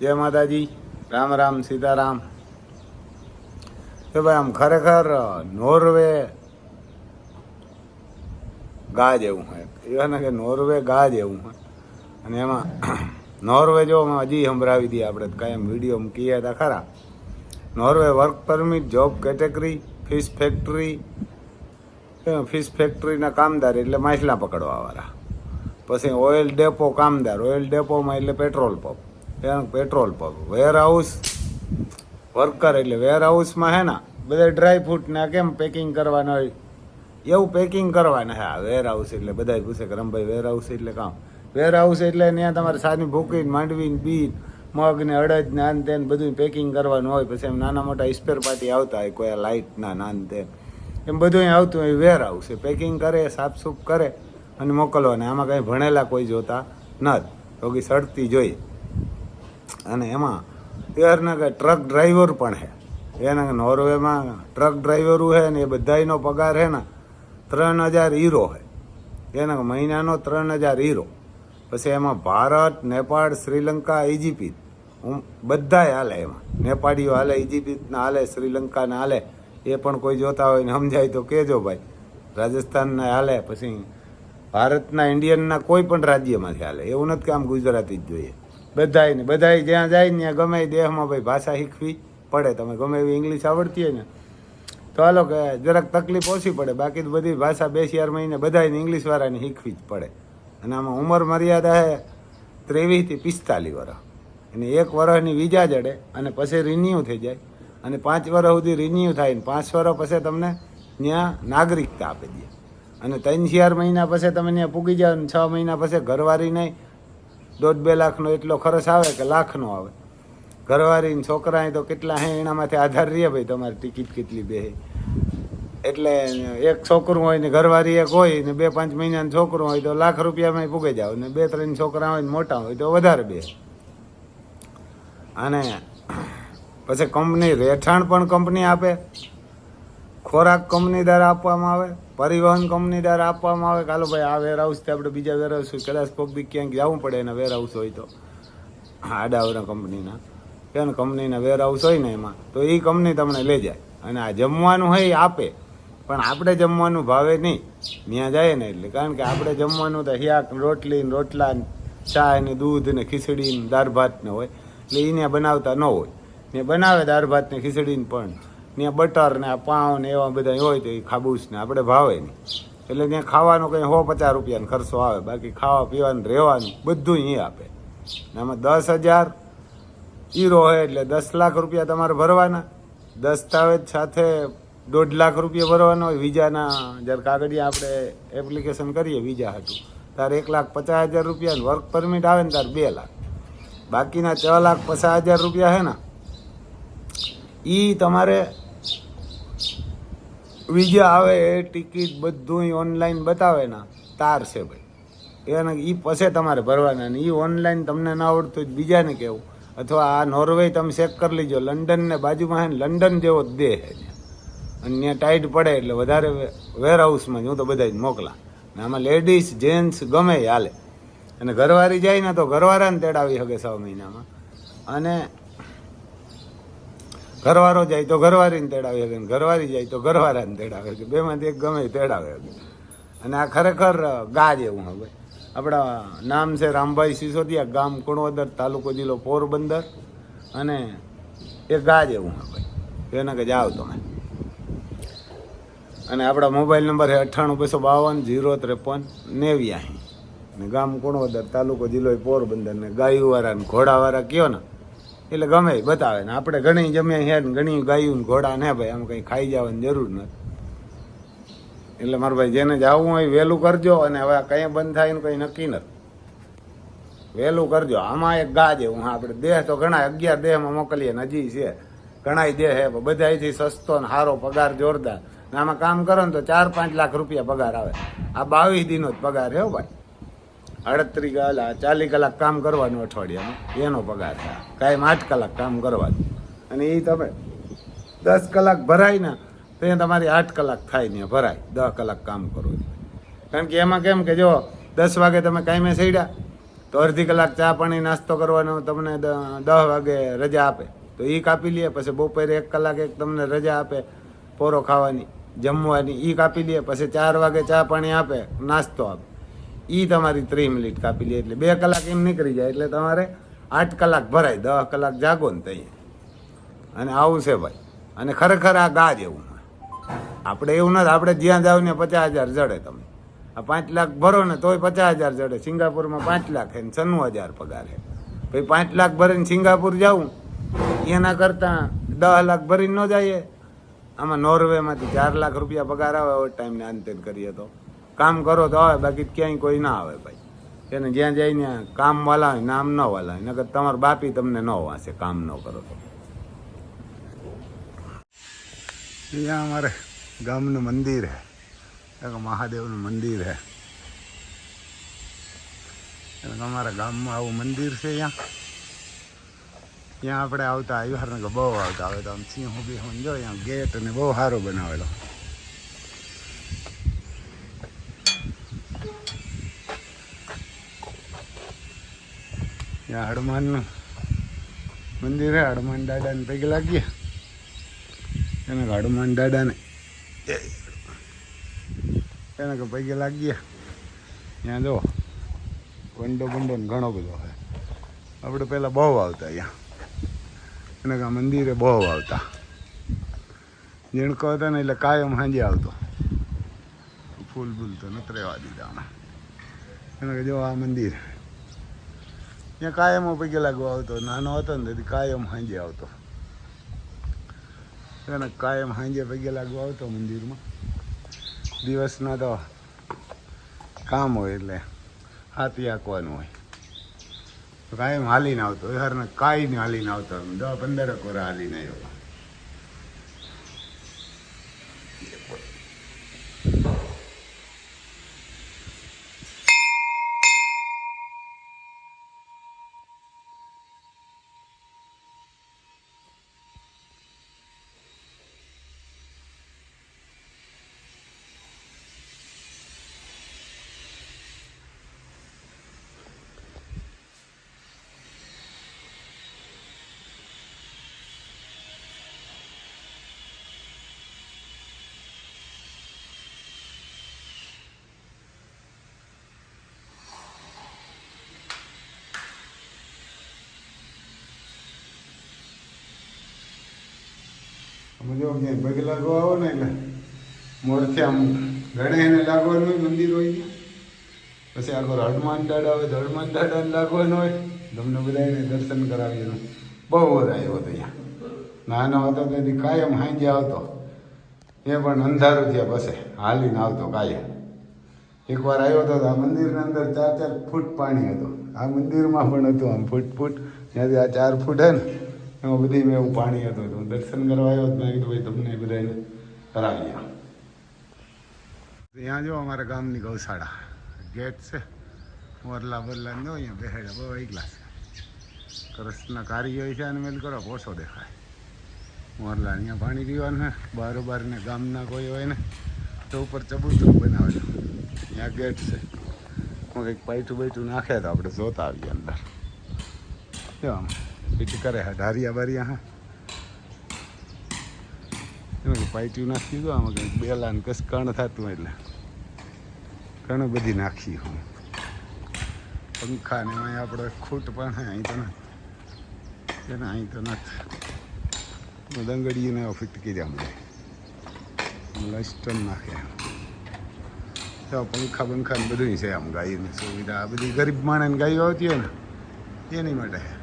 જય માતાજી. રામ રામ સીતારામ. તો ભાઈ આમ ખરેખર નોર્વે ગા જેવું હોય. એવા ને કે નોર્વે ગા જેવું હોય. અને એમાં નોર્વે જો હજી સંભળાવી દઈએ આપણે કાયમ વીડિયો મૂકીએ હતા ખરા. Norway work permit, job category, fish factory fish ફેક્ટરીના કામદાર એટલે માછલા પકડવાવાળા. પછી ઓઇલ ડેપો કામદાર, ઓઇલ ડેપોમાં એટલે પેટ્રોલ પંપ. એનું પેટ્રોલ પંપ વેરહાઉસ વર્કર એટલે વેરહાઉસમાં હે ને બધા ડ્રાય ફ્રૂટના કેમ પેકિંગ કરવાના હોય? એવું પેકિંગ કરવાના હા. વેરહાઉસ એટલે બધા પૂછે કે રમભાઈ વેરહાઉસ એટલે કામ? વેરહાઉસ એટલે ત્યાં તમારે સાની ભૂકીને માંડવીને બીન મગ ને અડદ ને આન તેન બધું પેકિંગ કરવાનું હોય. પછી એમ નાના મોટા સ્પેર પાર્ટી આવતા હોય, કોઈ લાઇટના નાન તેન. એમ બધું આવતું હોય વેરહાઉસ પેકિંગ કરે, સાફસૂફ કરે અને મોકલવાને. આમાં કંઈ ભણેલા કોઈ જોતા નથી. કે સડતી જોઈએ અને એમાં એના કે ટ્રક ડ્રાઈવર પણ છે એના નોર્વેમાં ટ્રક ડ્રાઈવરો છે ને એ બધાયનો પગાર છે ને ત્રણ હજાર હીરો છે એના મહિનાનો ત્રણ હજાર હીરો. પછી એમાં ભારત, નેપાળ, શ્રીલંકા ઇજિપ્ત હું બધાય હાલે એમાં. નેપાળીઓ હાલે ઇજિપ્તના હાલે, શ્રીલંકાના હાલે. એ પણ કોઈ જોતા હોય ને સમજાય તો કહેજો ભાઈ. રાજસ્થાનના હાલે, પછી ભારતના, ઇન્ડિયનના કોઈ પણ રાજ્યમાંથી હાલે. એવું નથી કે આમ ગુજરાતી જ જોઈએ. બધાય ને બધાય જ્યાં જાય ને ત્યાં ગમે દેહમાં ભાઈ ભાષા શીખવી પડે. તમે ગમે એવી ઇંગ્લિશ આવડતી હોય ને, તો હાલો કે જરાક તકલીફ ઓછી પડે. બાકી તો બધી ભાષા બે ચાર મહિને બધાને ઇંગ્લિશ વાળાને શીખવી જ પડે. અને આમાં ઉંમર મર્યાદા છે ત્રેવીસથી પિસ્તાલીસ વર્ષ અને એક વર્ષની વિઝા જડે અને પછી રિન્યુ થઈ જાય. અને પાંચ વર્ષ સુધી રિન્યુ થાય ને પાંચ વર્ષ પછી તમને ત્યાં નાગરિકતા આપી દે. અને ત્રણ ચાર મહિના પછી તમે ત્યાં પૂગી જાઓ ને છ મહિના પછી ઘરવાળી નહીં દોઢ બે લાખનો એટલો ખર્ચ આવે કે લાખનો આવે. ઘરવાળીને છોકરા તો કેટલા હે, એનામાંથી આધાર રહે ભાઈ તમારી ટિકિટ કેટલી બે એટલે એક છોકરું હોય ને ઘરવાળી એક હોય ને બે પાંચ મહિનાનું છોકરું હોય તો લાખ રૂપિયામાં પૂગે જાવ ને બે ત્રણ છોકરા હોય ને મોટા હોય તો વધારે બે. અને પછી કંપની, રહેઠાણ પણ કંપની આપે, ખોરાક કંપની દ્વારા આપવામાં આવે. પરિવહન કંપની દ્વારા આપવામાં આવે કાલો ભાઈ, આ વેર હાઉસથી આપણે બીજા વેર હાઉસ કદાચ પબ્લિક ક્યાંક જવું પડે એના વેર હાઉસ હોય તો. આડાવરા કંપનીના કે કંપનીના વેર હાઉસ હોય ને એમાં. તો એ કંપની તમને લઈ જાય. અને આ જમવાનું હોય એ આપે. પણ આપણે જમવાનું ભાવે નહીં. ત્યાં જાય ને એટલે. કારણ કે આપણે જમવાનું તો હિયાક રોટલી ને રોટલા ચા ને દૂધ ને ખીચડી ને દાળ ભાત ને હોય. એટલે એને બનાવતા ન હોય. ને બનાવે દાળ, ભાત ને ખીચડી ને પણ. ત્યાં બટર ને આ પાઉં ને એવા બધા હોય તો એ ખાબૂસ ને આપણે ભાવે નહીં. એટલે ત્યાં ખાવાનું કંઈ સો પચાસ રૂપિયાનો ખર્ચો આવે. બાકી ખાવા પીવાનું, રહેવાનું બધું અહીં આપે. ને આમાં દસ હજાર, હીરો હોય એટલે દસ લાખ રૂપિયા તમારે ભરવાના. દસ્તાવેજ સાથે દોઢ લાખ રૂપિયા ભરવાના હોય. વિઝાના જ્યારે કાગળિયા આપણે એપ્લિકેશન કરીએ વિઝા હતું. તારે એક લાખ પચાસ હજાર રૂપિયા વર્ક પરમિટ આવે ને તારે બે લાખ. બાકીના છ લાખ પચાસ હજાર રૂપિયા હે ને એ તમારે વિઝા આવે એ ટિકિટ બધું ઓનલાઈન બતાવે ને તાર છે ભાઈ. એને એ પછી તમારે ભરવાના ને એ ઓનલાઈન તમને ના આવડતું હોય બીજાને કહેવું અથવા આ નોર્વે તમે ચેક કરી લીજો. લંડનને બાજુમાં લંડન જેવો જ દેહ છે અને ત્યાં ટાઈટ પડે એટલે વધારે વેરહાઉસમાં જ હું તો બધા જ મોકલા. ને આમાં લેડીઝ જેન્ટ્સ ગમે હાલે. અને ઘરવાળી જાય ને તો ઘરવાળાને તેડાવી શકે છ મહિનામાં. અને ઘરવાળો જાય તો ઘરવાળીને તેડાવે છે ને ઘરવાળી જાય તો ઘરવાળાને તેડાવે છે. બેમાંથી એક ગમે તેડાવે છે. અને આ ખરેખર ગા જેવું હવે આપણા નામ છે રામભાઈ સિસોદિયા ગામ કુણવદર તાલુકો જિલ્લો પોરબંદર. અને એ ગા જેવું હવે એને કે જાઓ તમે. અને આપણા મોબાઈલ નંબર છે અઠ્ઠાણું બસો બાવન જીરો ત્રેપન નેવ્યાસી. ને ગામ કુણવદર તાલુકો જિલ્લો પોરબંદર. ને ગાયુવાળા ને ઘોડાવાળા કયો ને? એટલે ગમે બતાવે ને. આપણે ઘણી જમ્યા છે ને ઘણી ગાયું ઘોડા ને ભાઈ, આમ કંઈ ખાઈ જવાની જરૂર નથી. એટલે મારા ભાઈ જેને જવું હોય વહેલું કરજો અને હવે કંઈ બંધ થાય ને કંઈ નક્કી નથી. વહેલું કરજો. આમાં એક ગા જેવું. હા, આપણે દેહ તો ઘણા અગિયાર દેહમાં મોકલીએ ને હજી છે. ઘણા દેહ હે પણ બધાયથી સસ્તો ને સારો પગાર જોરદાર. ને આમાં કામ કરો ને તો ચાર પાંચ લાખ રૂપિયા પગાર આવે. આ બાવીસ દિનનો જ પગાર હે ભાઈ. અડત્રીસ કલાક ચાલીસ કલાક કામ કરવાનું અઠવાડિયામાં. એનો પગાર છે કાંઈ આઠ કલાક કામ કરવાનું. અને એ તમે દસ કલાક ભરાય ને, તો એ તમારી આઠ કલાક થાય ને, ભરાય. દસ કલાક કામ કરો. કારણ કે એમાં કેમ કે જો, દસ વાગે તમે કાંઈ સડ્યા, તો અડધી કલાક ચા પાણી નાસ્તો કરવાનો તમને દસ વાગે રજા આપે. તો એ કાપી લે, પછી બપોરે એક કલાક એક તમને રજા આપે પોરો ખાવાની, જમવાની. એ કાપી લે, પછી ચાર વાગે ચા પાણી આપે, નાસ્તો આપે. એ તમારી ત્રીસ મિનિટ કાપી લે એટલે બે કલાક એમ નીકળી જાય એટલે તમારે આઠ કલાક ભરાય, દસ કલાક જાગો ને તઈ. અને આવું છે ભાઈ. અને ખરેખર આ ગા જેવું આપણે એવું નથી, આપણે જ્યાં જાવ ને પચાસ હજાર જડે તમે. આ પાંચ લાખ ભરો ને તોય પચાસ હજાર જડે. સિંગાપુરમાં પાંચ લાખ ને છન્નું હજાર પગાર હે. પછી પાંચ લાખ ભરીને સિંગાપુર જાઉં, એના કરતાં દસ લાખ ભરીને ન જઈએ. આમાં નોર્વેમાંથી ચાર લાખ રૂપિયા પગાર આવે ઓવર ટાઈમને અંતે કરીએ તો. કામ કરો તો આવે, બાકી ક્યાંય કોઈ ના આવે ભાઈ. એને જ્યાં જઈને કામ વાલા હોય, નામ ન વાલા હોય, નકર તમારા બાપી તમને ન વાંચે કામ ન કરો તો. અહીંયા અમારે ગામનું મંદિર હે. મહાદેવનું મંદિર હે. અમારા ગામમાં આવું મંદિર છે અહીંયા. ત્યાં આપણે આવતા આવ્યા ને બહુ આવતા આવે તો આમ સિંહ બી સમજો અહીંયા ગેટ અને બહુ સારો બનાવેલો. ત્યાં હનુમાનનું મંદિર હે હનુમાન દાદાને પૈકી લાગીએ. એને હનુમાન દાદાને. એને કે પૈકી લાગીએ. ત્યાં જો વંડો બંડો ને ઘણો બધો હોય આપણે પહેલાં બહુ આવતા અહીંયા. એને કે મંદિરે બહુ આવતા. જીણકો હતો ને એટલે કાયમ સાંજે આવતો. ફૂલ બૂલ તો નથી રહેવા દીધા આમાં એને કે જો આ મંદિર ત્યાં કાયમ પૈકી લાગવા આવતો, નાનો હતો ને તેથી કાયમ સાંજે આવતો. એને કાયમ હાંજે પગે લાગવા આવતો મંદિરમાં. દિવસના તો કામ હોય એટલે હાથી આંકવાનું હોય. કાયમ હાલીને આવતો. હારને કાંઈ હાલીને આવતો. દસ પંદર કોરા હાલીને આવ્યો. જો ક્યાંય પગે લાગવા આવો ને એટલે મોરથી આમ ગણે એને લાગવાનું હોય, મંદિર હોય. પછી આગળ હનુમાન દાડા હોય તો હનુમાન દાદાને લાગવાનું હોય. તમને બધાને દર્શન કરાવીએ બહુ બધા આવ્યો હતો અહીંયા નાનો હતો તેથી કાયમ હાંજે આવતો. એ પણ અંધારું થયા પછી હાલીને આવતો કાયમ. એકવાર આવ્યો હતો આ મંદિરની અંદર ચાર ચાર ફૂટ પાણી હતું. આ મંદિરમાં પણ હતું આમ ફૂટ ફૂટ. ત્યાંથી આ ચાર ફૂટ હે ને એમાં બધી મેં એવું પાણી હતું હું દર્શન કરવા આવ્યો મેં કીધું, ભાઈ, તમને બધાને કરાવી ત્યાં જો અમારા ગામની ગૌશાળા. ગેટ છે. મોરલા બરલા નો અહીંયા બેહેડા બહુ એકલા છે. કૃષ્ણ કારી હોય છે અને મેલ કરો ઓછો દેખાય. મોરલા અહીંયા પાણી પીવાનું ને બારોબાર ને ગામના કોઈ હોય ને, તો ઉપર ચબૂતરું બનાવેલું ત્યાં ગેટ છે. હું કંઈક પૈઠું બાઈટું નાખ્યા તો આપણે જોતા આવીએ અંદર. જો આમ. પીટી કરે હા ધારિયા બારિયા હા એમાં પાઇટ્યું નાખી દો આમાં કંઈક બેલા ને કણ થતું એટલે કણ બધી નાખી હું પંખા ને એમાં આપણે ખૂટ પણ અહીં તો નથી એને અહીં તો નથી દંગડીને ફિટકી દે અમને લસ્ટન નાખે તો પંખા બંખા ને બધું છે આમ ગાયની સુવિધા આ બધી ગરીબ માણસને ગાયો આવતી હોય ને એની માટે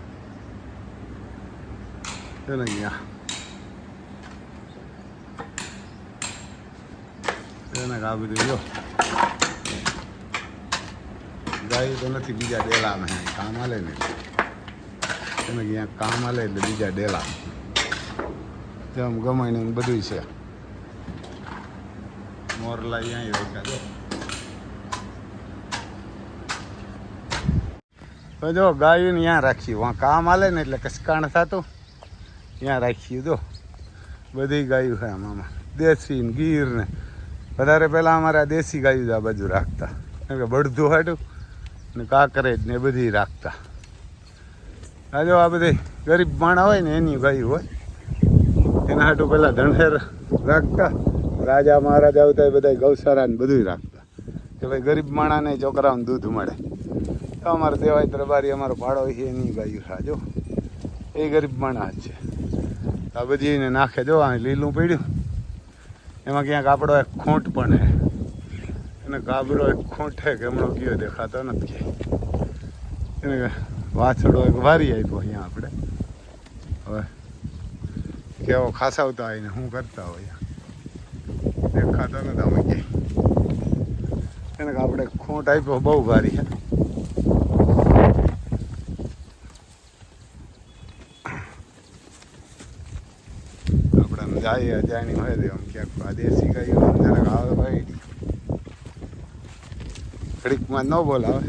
બધું જો ગાય તો નથી બીજા ડેલામાં હે કામ હાલે ને એને અહીંયા કામ હાલે એટલે બીજા ડેલા જેમ ગમાઈને બધું છે મોરલા અહીંયા રોક્યા જો તો જો ગાયું ત્યાં રાખ્યું વાં કામ હાલે ને એટલે કસકાણ થતું ત્યાં રાખ્યું દો બધી ગાયું છે આમાં દેશી ને ગીર ને. વધારે પહેલાં અમારા દેશી ગાયું જ આ બાજુ રાખતા. કેમ કે બળધું હાટું ને કાંકરેજ ને બધી રાખતા. આ જો આ બધી ગરીબ માણા હોય ને એની ગાયું હોય. એના હાટું પહેલાં ધણેર રાખતા, રાજા મહારાજા આવતા એ બધા ગૌશાળા ને બધું રાખતા. કે ભાઈ ગરીબ માણાને છોકરાઓને દૂધ મળે. તો અમારે દેવાય દરબારી, અમારો ભાડો છે એની ગાયું હા જો એ ગરીબ માણા જ છે આ બધી એને નાખે જો, આ લીલું પડ્યું. એમાં ક્યાંક આપણો એક ખૂંટ પણ હે. અને ગાબરો એક ખોંટ હે કે હમણાં કયો દેખાતો નથી એને વાછડો એક વારી આપ્યો અહીંયા આપણે. હવે કેવો ખાસાવતા હોય ને શું કરતા હોય દેખાતો નથી અમે કે એને આપણે ખૂંટ આપ્યો, બહુ ભારી છે જાય અજાણી હોય તો આમ ક્યાંક આ દેશી ગાયો આમ જરાક આવે ભાઈ. ઘડીકમાં ન બોલાવે.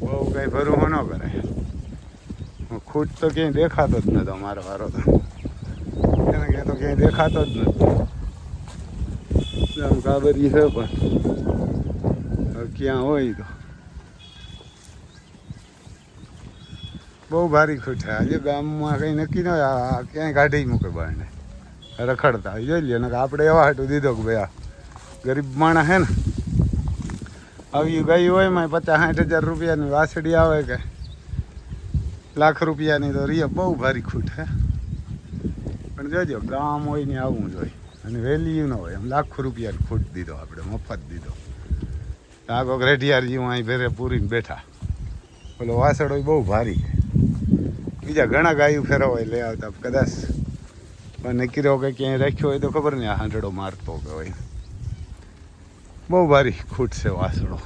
બહુ કંઈ ભરવું ન કરે. ખૂટ તો ક્યાંય દેખાતો જ નતો, મારો વારો તો. એને કે તો ક્યાંય દેખાતો જ નથી આમ કાબરી છે પણ. ક્યાં હોય તો? બહુ ભારી ખૂટ છે આજે ગામમાં કંઈ નક્કી ન હોય. ક્યાંય કાઢી મૂકે બારને રખડતા જોઈ લે ને આપણે એવા હાટું દીધો કે ભાઈ આ ગરીબ માણસ હે ને, આવી ગઈ હોયમાં પચાસ સાઠ હજાર રૂપિયાની વાસળી આવે કે લાખ રૂપિયાની તો રીએ બહુ ભારી ખૂટ હે પણ જોજો, ગામ હોય ને આવવું જોઈએ અને વેલ્યુ ન હોય. એમ લાખો રૂપિયાની ખૂટ દીધો આપણે, મફત દીધો. આગો કોઈક રેઢિયાર હું અહીં ભેરે પૂરીને બેઠા. ઓલો વાસડ હોય બહુ ભારી બીજા ઘણા ગાયું ફેરવાય લઈ આવતા, કદાચ પણ નક્કી રહ્યો કે ક્યાંય રાખ્યો હોય તો ખબર નહીં, આ હાંડડો મારતો કે હોય. બહુ ભારી ખૂટ છે વાસણો.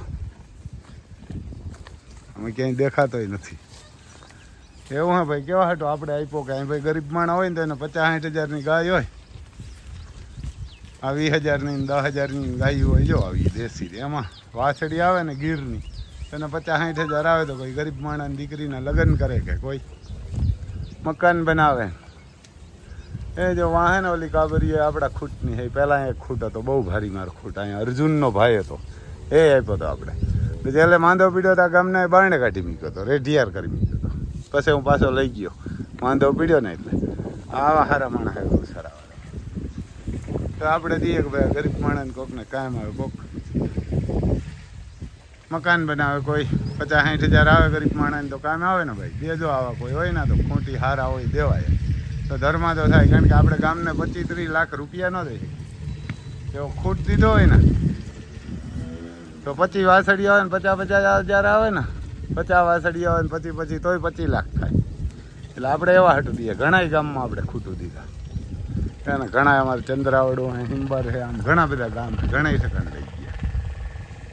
અમે ક્યાંય દેખાતોય નથી. એવું હા ભાઈ, કેવા હાટો આપણે આપ્યો કે અહીં ભાઈ ગરીબ માણા હોય ને તો એને પચાસ સાઠ હજારની ગાય હોય. આ વીસ હજારની દસ હજારની ગાય હોય, જો આવી દેશી એમાં વાછડી આવે ને ગીરની તેને પચાસ સાઠ હજાર આવે તો કોઈ ગરીબ માણાની દીકરીના લગ્ન કરે કે કોઈ. મકાન બનાવે. એ જો વાહન ઓલી કાબરી આપણા ખૂટની હે. પહેલાં એક ખૂટ હતો, બહુ ભારી મારો ખૂટ. અહીંયા અર્જુનનો ભાઈ હતો. એ આપ્યો હતો આપણે. જેલે માંદો પીડ્યો તો આ ગામને બારણે કાઢી મૂક્યો હતો, રેઢિયાર કરી મૂક્યો હતો. પછી હું પાછો લઈ ગયો. માંદો પીડ્યો ને એટલે. આવા સારા માણસ આવ્યો સારા તો આપણે દઈએ કે ભાઈ ગરીબ માણસને કોકને કાયમ આવે કોક. મકાન બનાવે કોઈ, પચાસ સાઠ હજાર આવે ગરીબ માણસને તો કામ આવે ને ભાઈ. દેજો આવા કોઈ હોય ને તો ખોટી હારા હોય દેવાય. તો ધર્મા તો થાય, કારણ કે આપણે ગામને પચીસ ત્રીસ લાખ રૂપિયા ન દઈએ એવો ખૂટ દીધો હોય ને, તો પચીસ વાસળી આવે ને પચાસ પચાસ હજાર આવે ને, પચાસ વાસળી આવે ને પછી પછી તોય પચીસ લાખ થાય. એટલે આપણે એવા હટું દઈએ. ઘણા ગામમાં આપણે ખૂટું દીધા. એને ઘણા અમારે ચંદ્રાવડું હિંબર છે આમ ઘણા બધા ગામ ઘણા ઠેકાણ થઈ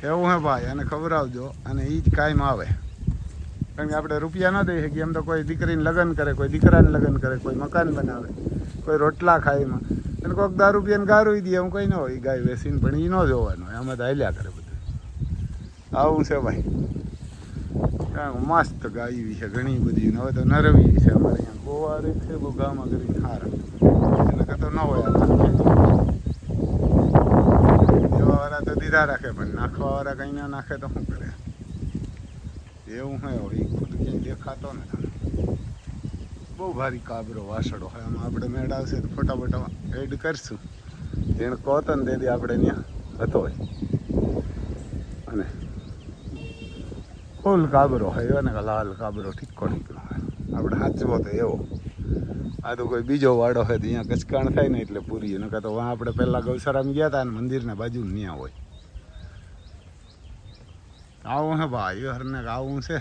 એવું હે ભાઈ અને ખવડાવજો અને એ જ કાયમ આવે. કારણ કે આપણે રૂપિયા ન દઈ શકીએ, એમ તો કોઈ દીકરીને લગ્ન કરે, કોઈ દીકરાને લગ્ન કરે, કોઈ મકાન બનાવે, કોઈ રોટલા ખાય એમાં. અને કોઈક દારૂ પીને ગારું દે, એમ કંઈ ન હોય. ગાય વેસીને પણ એ ન જોવાનું. આમાં તો હાલ્યા કરે બધું. આવું છે ભાઈ. મસ્ત ગાય છે, ઘણી બધી. હવે તો નરવી છે અમારે અહીંયા. ગોવા રે છે, બહુ ગામમાં કરીને હારા એને કતો ન હોય વાળા તો દીધા રાખે, પણ નાખવા વાળા કઈ ના નાખે તો શું કરે? એવું હે એ ખુદ ક્યાંય દેખાતો ને બહુ ભારી કાબરો વાસડો હોય આમાં આપણે મેળ આવશે તો ફોટા બોટા એડ કરશું. જેને કહો તો આપણે ત્યાં હતો હોય. અને ફૂલ કાબરો હોય એવો ને લાલ કાબરો ઠીકો નીકળો હોય આપણે સાચવો તો એવો. આ તો કોઈ બીજો વાડો હોય તો અહીંયા કચકાણ થાય ને એટલે પૂરી એને તો વાં આપણે પહેલાં ગૌશાળામાં ગયા હતા ને મંદિરના બાજુ ત્યાં હોય. આવું હે ભાઈ હરને આવું છે.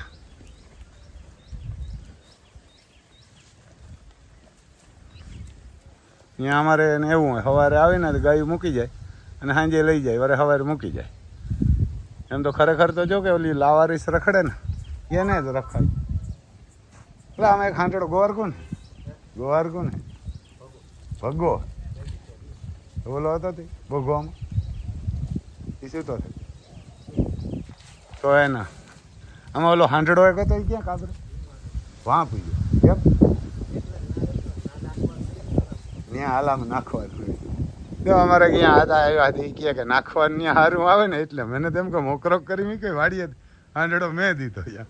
ત્યાં અમારે એને એવું હોય, સવારે આવે ને તો ગાયું મૂકી જાય અને સાંજે લઈ જાય, વારે સવારે મૂકી જાય. એમ તો ખરેખર તો જો કે ઓલી લાવારીસ રખડે ને, એને જ રખાય. એટલે આમાં એક હાંટડો ગોવાર કોણ? ગોવાર કોને ભગો. બોલો હતો તે ભગવામાં એ શું તો તો એના. આમાં ઓલો હાંડડો એક હતો એ ક્યાં કાબરો વાં પી ગયો કેમ? ત્યાં હાલામાં નાખવાનું તો અમારે ક્યાં હતા આવ્યા હતા એ કહે કે નાખવાનું ત્યાં સારું આવે ને એટલે. મને તેમ કે મોકરો કરી મી કે વાડીએ હાંડડો મેં દીધો યાર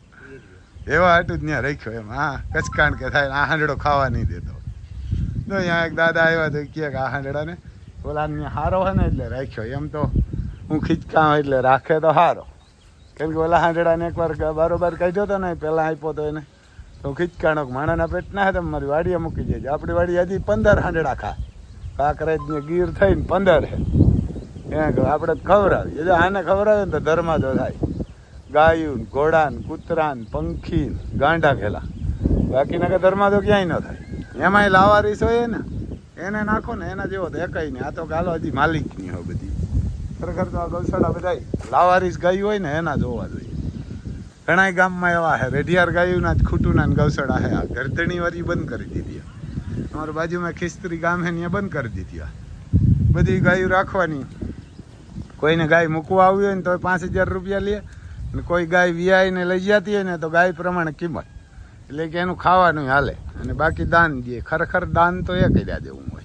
એવા હાટું જ ત્યાં રાખ્યો એમ. હા કચકાણ કે થાય આ હાંડડો ખાવા નહીં દેતો. તો અહીંયા એક દાદા આવ્યા તો કહે કે આ હાંડડાને ઓલા હારો હોય ને એટલે રાખ્યો. એમ તો હું ખીચકામ એટલે રાખે તો હારો. કેમ કે ઓલા હાંડડાને એકવાર બરોબર કાઢ્યો હતો ને પહેલાં આપ્યો તો એને. તો ખીચકાણો માણાના પેટ ના તમે મારી વાડીએ મૂકી દેજો. આપણી વાડી હજી પંદર હાંડડા ખા. કાંકરેજ ને ગીર થઈને પંદર હે. આપણે જ ખવડાવીએ. જો આને ખવડાવે ને તો ધર્માદો થાય. ગાયું ને ઘોડા ને કૂતરા પંખી ગાંડા ખેલા. બાકીના કે ધર્માદો ક્યાંય ન થાય. એમાંય લાવારીસ હોય ને એને નાખો ને એના જેવો તો એકાઈ નહીં. આ તો ગાલો હજી માલિકની હોય બધી. ખરેખર તો આ ગૌશાળા બધાય લાવારીસ ગાયું હોય ને એના જોવા જોઈએ. ઘણા ગામમાં એવા હે, રેઢિયાર ગાયુંના જ ખૂટુના ગૌશાળા હે આ. ગરદણી વાળી બંધ કરી દીધી અમારી બાજુમાં ખિસ્ત્રી ગામ હે ત્યાં બંધ કરી દીધી બધી ગાયું રાખવાની. કોઈને ગાય મૂકવા આવી હોય ને તો પાંચ હજાર રૂપિયા લે. અને કોઈ ગાય વિયાઈને લઈ જતી હોય ને તો ગાય પ્રમાણે કિંમત. એટલે કે એનું ખાવાનું હાલે. અને બાકી દાન દે ખરેખર દાન તો એ કર્યા દેવું હોય.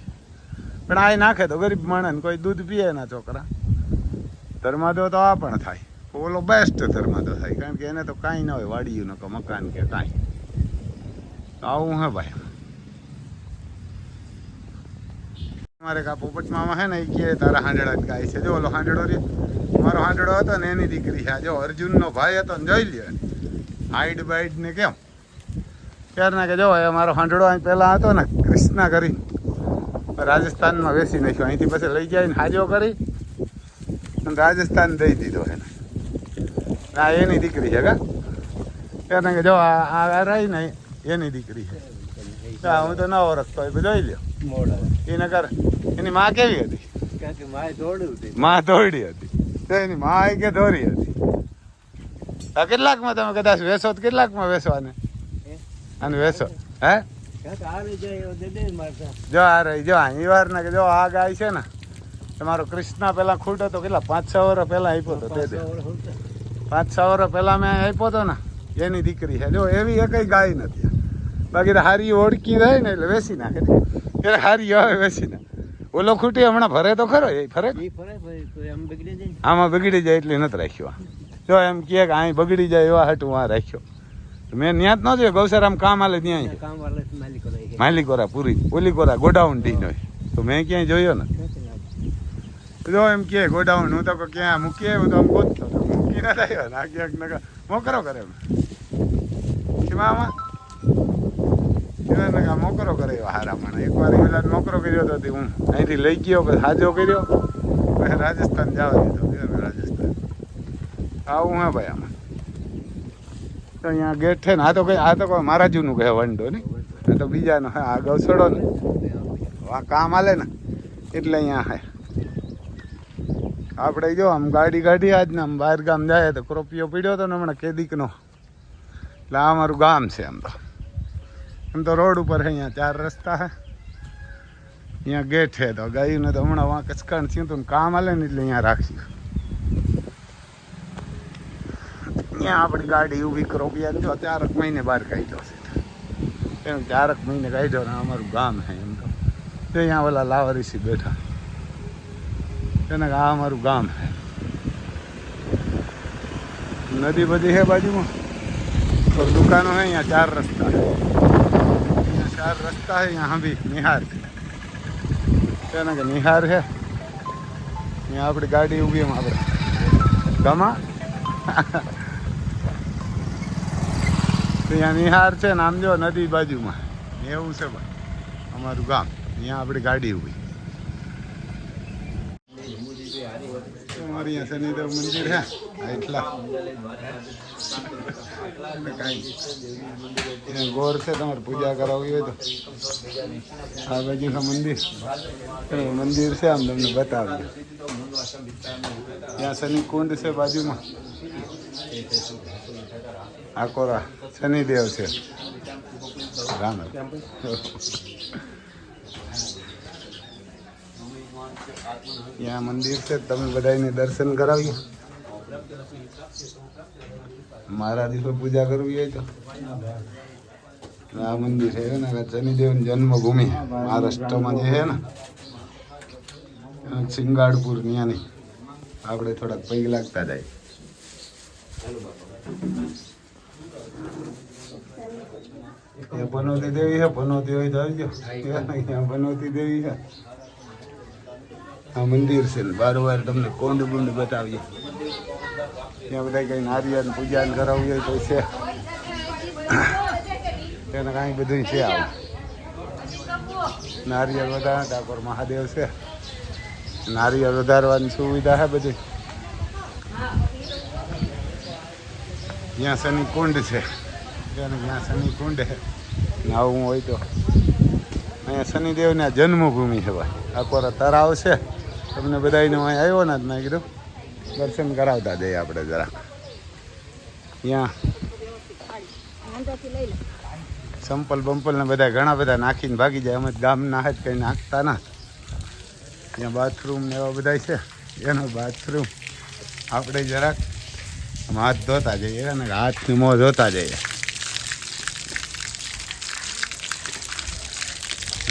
પણ આ નાખે તો ગરીબ માણસ કોઈ દૂધ પીએ એના છોકરા. ધર્માદો તો આ પણ થાય. ઓલો બેસ્ટ ધર્માદો થાય. કારણ કે એને તો કાંઈ ના હોય વાડિયું કે મકાન કે કાંઈ. આવું હે ભાઈ. મારે કા પોપટ મામા હે ને એ કહે તારા હાંડડા જ ગાય છે. જો ઓલો હાંડડો રે મારો હાંડડો હતો ને એની દીકરી છે. આ જો અર્જુનનો ભાઈ હતો ને જોઈ લ્યો. હાઈડ બાઈડ ને કેમ? ત્યારના કે જો એ મારો હાંડડો અહીં પહેલાં હતો ને કૃષ્ણા કરી રાજસ્થાનમાં વેસી નાખ્યો. અહીંથી પછી લઈ જાય ને હાજો કરી અને રાજસ્થાન દઈ દીધો એને. આ એની દીકરી છે કા? ત્યારે કે જો આ રહી ને એની દીકરી છે. હા હું તો ન ઓળખતો જોઈ લ્યો. એને કર એની માં કેવી હતી? માં દોડી હતી. તો એની માં કે દોરી હતી. આ કેટલાકમાં તમે કદાચ વેસો તો કેટલાકમાં વેસવાને અને વેસો હે? જો આ રહી જો અહીં વાર ને જો આ ગાય છે ને તમારો કૃષ્ણ પેલા ખૂટો તો કેટલા પાંચ છ વર્ષ પહેલા આપ્યો તો તે પાંચ છ વર્ષ પહેલા મેં આપ્યો તો ને એની દીકરી છે. જો એવી એકઈ ગાય નથી. બાકી તો હારી ઓળખી જાય ને એટલે વેસી નાખે. એટલે હારી હવે વેસી નાખે. ઓલો ખૂટી હમણાં ફરે તો ખરો એ ફરે. આમાં બગડી જાય એટલે નથી રાખ્યો. જો એમ કે અહીં બગડી જાય એવા હાટું આ રાખ્યો મેં ત્યાં જ ન જોયો ગૌસરામ કામ હાલે ત્યાં આ કામ વાળા છે માલિકો રહે છે. માલી કોરા પૂરી ઓલી કોરા ગોડાઉન ડી નો તો મેં ક્યાંય જોયો ને જો એમ કે ગોડાઉન હું તો ક્યાં મૂકીએ હું તો આમ ગોતતો. મૂકી ના રહ્યો ને આ ક્યાંક નકર મોકરો કરે એમ શિમામાં નકા મોકરો કરે એવા હારા મને એકવાર એવી મોકરો કર્યો તો હું અહીંથી લઈ ગયો પછી હાજો કર્યો. પછી રાજસ્થાન જવા દીધો. રાજસ્થાન. આવું હે ભાઈ આમાં. તો અહીંયા ગેટ છે ને, આ તો કઈ આ તો કોઈ મારા જૂનું કહે વંડો ને આ તો બીજાનો હે, આ ગૌસડો ને. આ કામ હાલે ને. એટલે અહીંયા હે. આપણે જો આમ ગાડી ગાડી આજ ને આમ બહાર ગામ જાય તો ક્રોપિયો પીડ્યો હતો ને હમણાં કેદીકનો. એટલે આ અમારું ગામ છે આમ તો. એમ તો રોડ ઉપર છે અહીંયા ચાર રસ્તા છે અહીંયા ગેટ છે તો ગાયું તો હમણાં વાં કચકાણ થયું હતું કામ હાલે ને એટલે અહીંયા રાખ્યું અહીંયા આપણી ગાડી ઊભી ક્રોપિયા જો ચારક મહિને બહાર કાઢ્યો છે. એમ ચારક મહિને કાઢ્યો ને અમારું ગામ છે એમ તો. અહીંયા ઓલા લાવરીસી બેઠા. એને આ અમારું ગામ હે. નદી બધી છે બાજુમાં? દુકાનો છે અહીંયા ચાર રસ્તા છે અહીંયા ચાર રસ્તા છે અહીંયા બી નિહાર છે એને કે નિહાર છે અહીંયા આપણી ગાડી ઊભી એમ આપણે ગમા તો અહીંયા નિહાર છે ને આમ જો નદી બાજુમાં એવું છે ભાઈ અમારું ગામ અહીંયા આપણી ગાડી ઊભી અમારી અહીંયા શનિદેવ મંદિર હે આ એટલા કાંઈ. ગોર છે, તમારે પૂજા કરાવવી હોય તો. આ બાજુ મંદિર મંદિર છે, આમ તમને બતાવ્યું ત્યાં શનિ કુંડ છે બાજુમાં. આકોરા શનિદેવ છે. ત્યાં મંદિર છે, તમે બધાને દર્શન કરાવીએ મારા દિવસે પૂજા કરવી હોય તો. આ મંદિર છે ને શનિદેવ જન્મભૂમિ મહારાષ્ટ્રમાં જે છે ને સિંગાડપુર ત્યાંની. આપણે થોડાક પૈક લાગતા જાય. એ પનોતી દેવી છે, પનોતી હોય તો આવજો. અહીંયા પનોતી દેવી છે. આ મંદિર છે ને બારોબાર તમને કોંડ બુંડ બતાવીએ. ત્યાં બધા કઈ નારિયેળ પૂજા કરાવવી હોય તો છે. તેને કાંઈ બધું છે આવું. નારિયેળ વધારે, ડાકોર મહાદેવ છે. નારિયેળ વધારવાની સુવિધા છે બધી. ત્યાં શનિ કુંડ છે. ત્યાં શનિ કુંડ છે. ને આવું હોય તો. અહીંયા શનિદેવની આ જન્મભૂમિ છે ભાઈ. આકોરા તરાવ છે. તમને બધાને અહીંયા અહીં આવ્યો ને જ મેં કીધું. દર્શન કરાવતા જઈએ આપણે જરાક ત્યાં સંપલ બંપલ ને બધા ઘણા બધા નાખીને ભાગી જાય. અમે ગામના જ કંઈ નાખતા ના. ત્યાં બાથરૂમ ને એવા બધા છે. એનો બાથરૂમ આપણે જરાક હાથ ધોતા જઈએ અને હાથની મોં ધોતા જઈએ.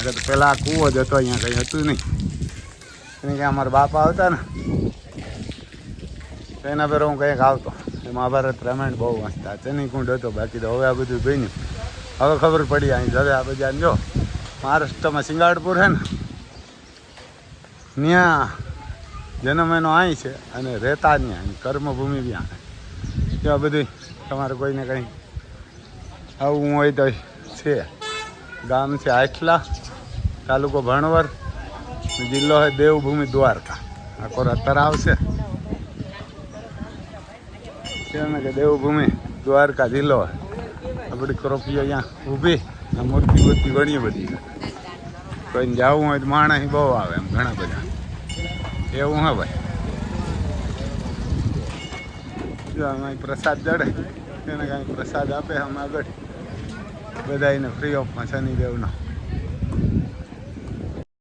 તો પેલા કૂવો જ હતો, અહીંયા કંઈ હતું નહીં. એને કે અમારા બાપા આવતા ને. તો એના પર હું કંઈક આવતો. મહાભારત રામાયણ બહુ વાંચતા. તેની કુંડ હતો, બાકી તો હવે આ બધું બન્યું. હવે ખબર પડી અહીં હવે આ બધા જો, મહારાષ્ટ્રમાં સિંગાડપુર છે ને ત્યાં જન્મ એનો અહીં છે અને રહેતા ત્યાં કર્મભૂમિ બી અહીં ત્યાં બધી તમારે કોઈને કંઈ આવું હોય તો છે. ગામ છે આટલા તાલુકો ભણવર જિલ્લો છે દેવભૂમિ દ્વારકા. આ કોરા તળાવ છે. કેમ કે દેવભૂમિ, દ્વારકા જિલ્લો આપણી ક્રોપીઓ અહીંયા ઊભી. આ મૂર્તિ મૂર્તિ ઘણી બધી છે. કોઈને જવું હોય તો માણસ બહુ આવે એમ, ઘણા બધા. એવું હા ભાઈ. જો પ્રસાદ જડે એને કાંઈ પ્રસાદ આપે આમ આગળ. બધાને ફ્રી ઓફમાં શનિદેવનો.